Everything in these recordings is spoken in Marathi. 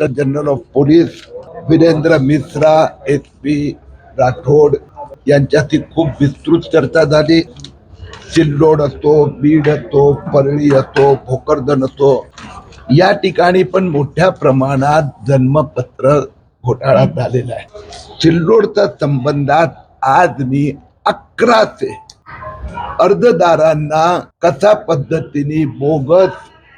Director general of police Virendra Mishra S P Rathod यांच्याशी खूप विस्तृत चर्चा झाली. सिल्लोड असतो बीड असतो परळी असतो भोकरदन असतो. या ठिकाणी पण मोठ्या प्रमाणात जन्मपत्र घोटाळा झालेला आहे. सिल्लोडच्या संबंधात आज मी अकरा ते अर्जदारांना कशा पद्धतीने बोगस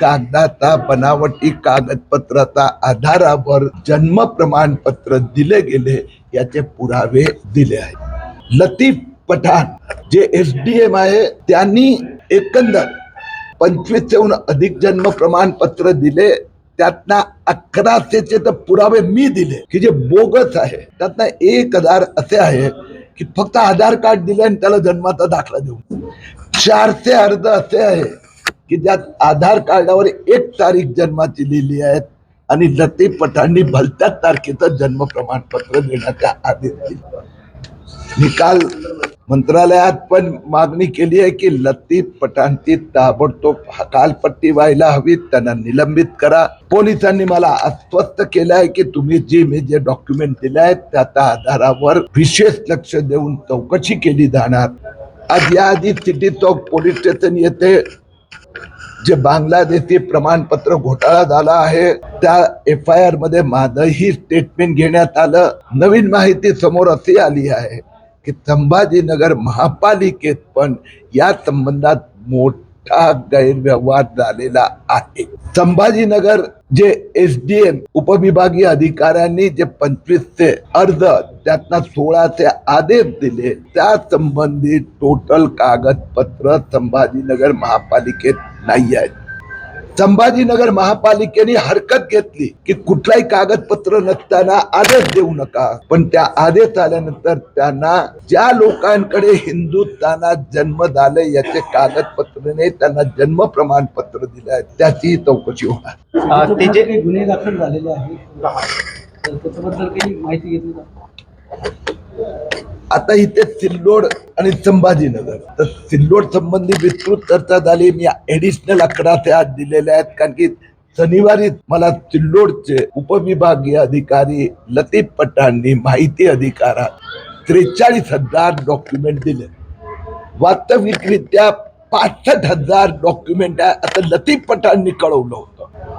कागदाचा बनावटी कागदपत्राचा आधारावर जन्म प्रमाणपत्र दिले गेले याचे पुरावे दिले आहेत. लतीफ पठाण जे एस डी एम आहे त्यांनी एकंदर पंचवीसशेहून अधिक जन्म प्रमाणपत्र दिले. त्यातना अकराशेचे तर पुरावे मी दिले की जे बोगस आहे. त्यातनं एक हजार असे आहे की फक्त आधार कार्ड दिले आणि त्याला जन्माचा दाखला देऊ चारशे अर्ज असे आहे की ज्यात आधार कार्डावर एक तारीख जन्माची लिहिली आहे आणि लतीफ पठाणी भलत्याच तारखेचं जन्म प्रमाणपत्र देण्याचा आदेश. दिला निकाल मंत्रालयात पण मागणी केली आहे की लतीफ पठाणची ताबडतोब हकालपट्टी व्हायला हवी त्यांना निलंबित करा. पोलिसांनी मला अस्वस्थ केलं आहे की तुम्ही जी मी जे डॉक्युमेंट दिले आहेत त्याच्या आधारावर विशेष लक्ष देऊन चौकशी केली जाणार. आज याआधी सिटी चौक पोलीस स्टेशन येथे जे बांगलादेशी प्रमाणपत्र घोटाळा झाला आहे त्या एफ आय आरमध्ये माझंही स्टेटमेंट घेण्यात आलं. नवीन माहिती समोर अशी आली आहे की संभाजीनगर महापालिकेत पण या संबंधात मोठ गैरव्यवहार झालेला आहे. संभाजीनगर जे एस डी एम उपविभागीय अधिकाऱ्यांनी जे पंचवीसचे अर्ज त्यातनं सोळाचे आदेश दिले त्या संबंधित टोटल कागदपत्र संभाजीनगर महापालिकेत नाही आहेत. संभाजीनगर महापालिकेने हरकत घेतली की कुठलाही कागदपत्र नसताना आदेश देऊ नका. पण त्या आदेश आल्यानंतर त्यांना ज्या लोकांकडे हिंदुस्थानात जन्म झाले याचे कागदपत्र त्यांना जन्म प्रमाणपत्र दिले आहेत त्याची चौकशी होणार. ते जे गुन्हे दाखल झालेले आहेत? त्याच्याबद्दल काही माहिती घेतली आता इथे सिल्लोड आणि संभाजीनगर. तर सिल्लोड संबंधी विस्तृत चर्चा झाली. मी एडिशनल अकरा ते आज दिलेल्या आहेत. कारण की शनिवारी मला सिल्लोडचे उपविभागीय अधिकारी लतीफ पठाणनी माहिती अधिकारात त्रेचाळीस हजार डॉक्युमेंट दिले. वास्तविकरित्या पासष्ट हजार डॉक्युमेंट आहे असं लतीफ पठाणनी कळवलं होतं.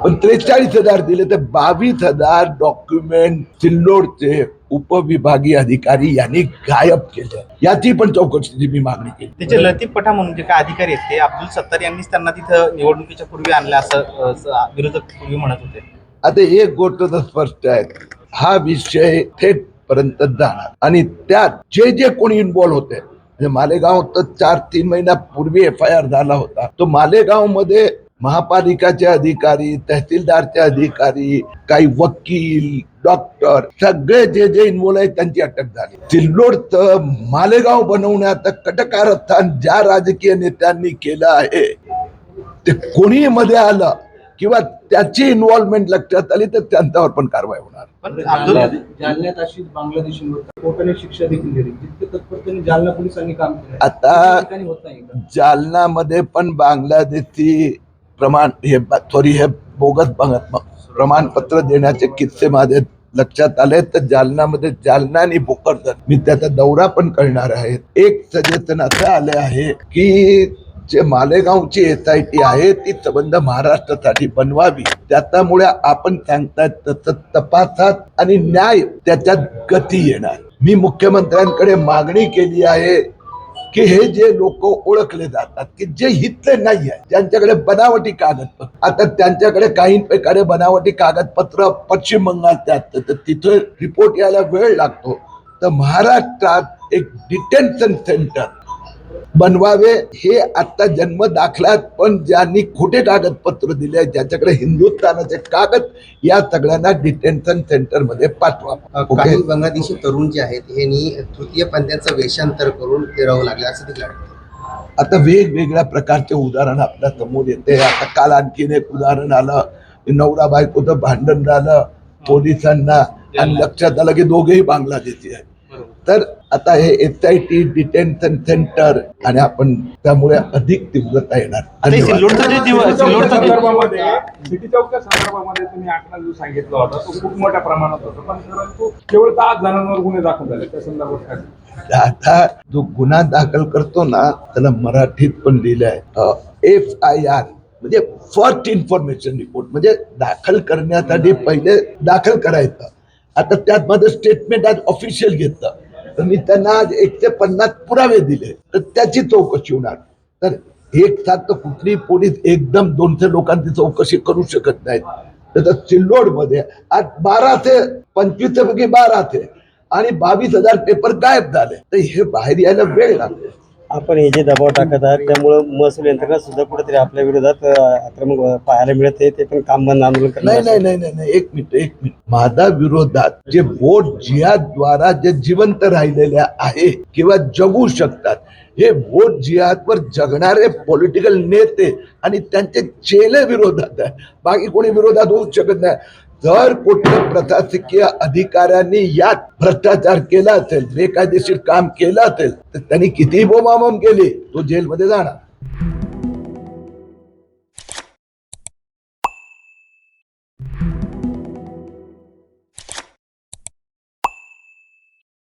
पण त्रेचाळीस हजार दिले तर बावीस हजार डॉक्युमेंट सिल्लोडचे उपविभागीय अधिकारी यांनी गायब केले. याची पण चौकशीची मी मागणी केली. त्याचे लतीफ पठा म्हणून जे काय अधिकारी आहेत ते अब्दुल सत्तार यांनीच त्यांना तिथं निवडणुकीच्या पूर्वी आणलं असं विरोधक पूर्वी म्हणत होते. आता एक गोष्ट तर स्पष्ट आहे. हा विषय थेट पर्यंत जाणार. आणि त्यात जे जे कोणी इन्व्हॉल्व होते म्हणजे मालेगाव तर चार तीन महिन्यापूर्वी एफ आय आर झाला होता. तो मालेगावमध्ये महापालिकाचे अधिकारी तहसीलदारचे अधिकारी काही वकील डॉक्टर सगळे जे जे इन्व्हॉल्व आहेत त्यांची अटक झाली. सिल्लोडचं मालेगाव बनवण्याचं कटकारस्थान ज्या राजकीय नेत्यांनी केलं आहे ते कोणी मध्ये आलं किंवा त्याची इन्व्हॉल्वमेंट लक्षात आली तर त्यांच्यावर पण कारवाई होणार. पण अब्दुल जालन्यात बांगलादेशींवर कोर्टाने शिक्षा देखील दिली. जितके तत्परतेने जालना पोलिसांनी काम केलं आता-? जालनामध्ये पण बांगलादेशी प्रमाण हे थोडी हे बोगत प्रमाणपत्र देण्याचे किस्से माझे लक्षात आले तर जालनामध्ये जालना आणि भोकरदन मी त्याचा दौरा पण करणार आहे. एक सजेशन असं आले आहे की जे मालेगावची एस आय टी आहे ती संबंध महाराष्ट्रासाठी बनवावी. त्याच्यामुळे आपण सांगतात तसं तपासात आणि न्याय त्याच्यात गती येणार. मी मुख्यमंत्र्यांकडे मागणी केली आहे की हे जे लोक ओळखले जातात की जे हितले नाही आहे ज्यांच्याकडे बनावटी कागदपत्र आता त्यांच्याकडे काही प्रकारे बनावटी कागदपत्र पश्चिम बंगाल तर तिथे रिपोर्ट यायला वेळ लागतो. तर महाराष्ट्रात एक डिटेन्शन सेंटर बनवावे हे आता जन्म दाखल्यात पण ज्यांनी खोटे कागदपत्र दिले ज्याच्याकडे हिंदुस्थानाचे कागद या सगळ्यांना डिटेन्शन सेंटरमध्ये पाठवा. काही बांगलादेशी तरुण जे आहेत यांनी तृतीय पंथांचं वेषांतर करून राहू लागले. असं देखील आढळतं. आता वेगवेगळ्या प्रकारचे उदाहरण आपल्यासमोर येते. आता काल आणखीन एक उदाहरण आलं. नवरा बायकोचं भांडण झालं? पोलिसांना आणि लक्षात आलं की दोघेही बांगलादेशी आहेत. तर आता हे S I T detention centre आणि आपण त्यामुळे अधिक तीव्रता येणार. आता धन्यवाद. सिल्लोडचा जे दिवस सिटी सिल्लोडचा चौकच्या दिवस संदर्भामध्ये सिटी चौकच्या संदर्भामध्ये तुम्ही आकडा जो सांगितला होता तो खूप मोठ्या प्रमाणात होता. पण परंतु केवळ दहा जणांवर गुन्हे दाखल झाले त्या संदर्भात काय? आता जो गुन्हा दाखल करतो ना त्याला मराठीत पण लिहिलंय एफ आय आर म्हणजे फर्स्ट इन्फॉर्मेशन रिपोर्ट म्हणजे दाखल करण्यासाठी पहिले दाखल करायचं. आता त्यात माझं स्टेटमेंट आज ऑफिशियल घेतलं. तर मी त्यांना आज एकशे पन्नास पुरावे दिले तर त्याची चौकशी होणार. तर एक साथ तर कुठली पोलीस एकदम दोनशे लोकांची चौकशी करू शकत नाहीत. तर सिल्लोडमध्ये आज बारा ते पंचवीस पैकी बारा ते आणि बावीस हजार पेपर गायब झाले. तर हे बाहेर यायला वेळ लागतो आपण हे जे दबाव टाकत आहात त्यामुळं महसूल यंत्रणा सुद्धा कुठेतरी आपल्या विरोधात अ, आक्रमक पाहायला मिळत आहे. ते पण काम बंद आंदोलन नाही करणार नाही नाही नाही नाही. एक मिनिट एक मिनिट. माझा विरोधात जे वोट जिहाद्वारा जे जिवंत राहिलेले आहे किंवा जगू शकतात हे वोट जिहादवर जगणारे पॉलिटिकल नेते आणि त्यांचे चेले विरोधात आहे. बाकी कोणी विरोधात होऊ शकत नाही. जर कुठल्या प्रशासकीय अधिकाऱ्यांनी यात भ्रष्टाचार केला असेल बेकायदेशीर काम केलं असेल तर त्यांनी कितीही बोमाबोम केली तो जेलमध्ये जाणार.